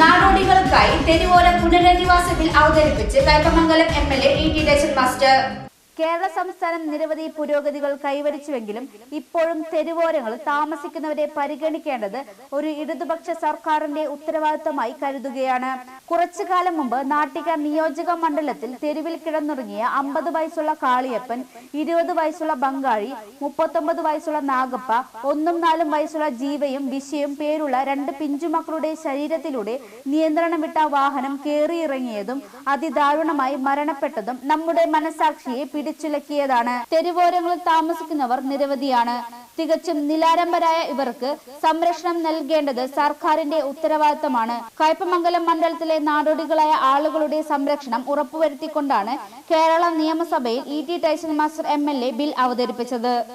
നാടോടികൾക്കായി തെരുവോര പുനരധിവാസത്തിൽ അവതരിപ്പിച്ച് Kaipamangalam M L A E T ടേച്ചർ master Kerala സംസ്ഥാനം നിരവധി പുരോഗതികൾ കൈവരിച്ചുവെങ്കിലും ഇപ്പോഴും തെരുവോരങ്ങളിൽ താമസിക്കുന്നവരെ പരിഗണിക്കേണ്ടത് ഒരു ഇടതുപക്ഷ സർക്കാരിന്റെ ഉത്തരവാദിത്തമായി കരുതുകയാണ്. കുറച്ചു കാലം മുമ്പ് നാട്ടിക നിയോജക മണ്ഡലത്തിൽ തെരുവിൽ കിടന്നുറങ്ങിയ അമ്പത് വയസ്സുള്ള കാളിയപ്പൻ ഇരുപത് വയസ്സുള്ള ബംഗാളി മുപ്പത്തൊമ്പത് വയസ്സുള്ള നാഗപ്പ ഒന്നും നാലും വയസ്സുള്ള ജീവയും വിഷയും പേരുള്ള രണ്ട് പിഞ്ചുമക്കളുടെ ശരീരത്തിലൂടെ നിയന്ത്രണം വിട്ട വാഹനം കേറിയിറങ്ങിയതും അതിദാരുണമായി മരണപ്പെട്ടതും നമ്മുടെ മനസാക്ഷിയെ പിടിച്ചുലക്കിയതാണ്. തെരുവോരങ്ങളിൽ താമസിക്കുന്നവർ നിരവധിയാണ്. തികച്ചും നിലാരംബരായ ഇവർക്ക് സംരക്ഷണം നൽകേണ്ടത് സർക്കാരിന്റെ ഉത്തരവാദിത്തമാണ്. കയ്പമംഗലം മണ്ഡലത്തിലെ നാടോടികളായ ആളുകളുടെ സംരക്ഷണം ഉറപ്പുവരുത്തിക്കൊണ്ടാണ് കേരള നിയമസഭയിൽ E T Taison master M bill അവതരിപ്പിച്ചത്.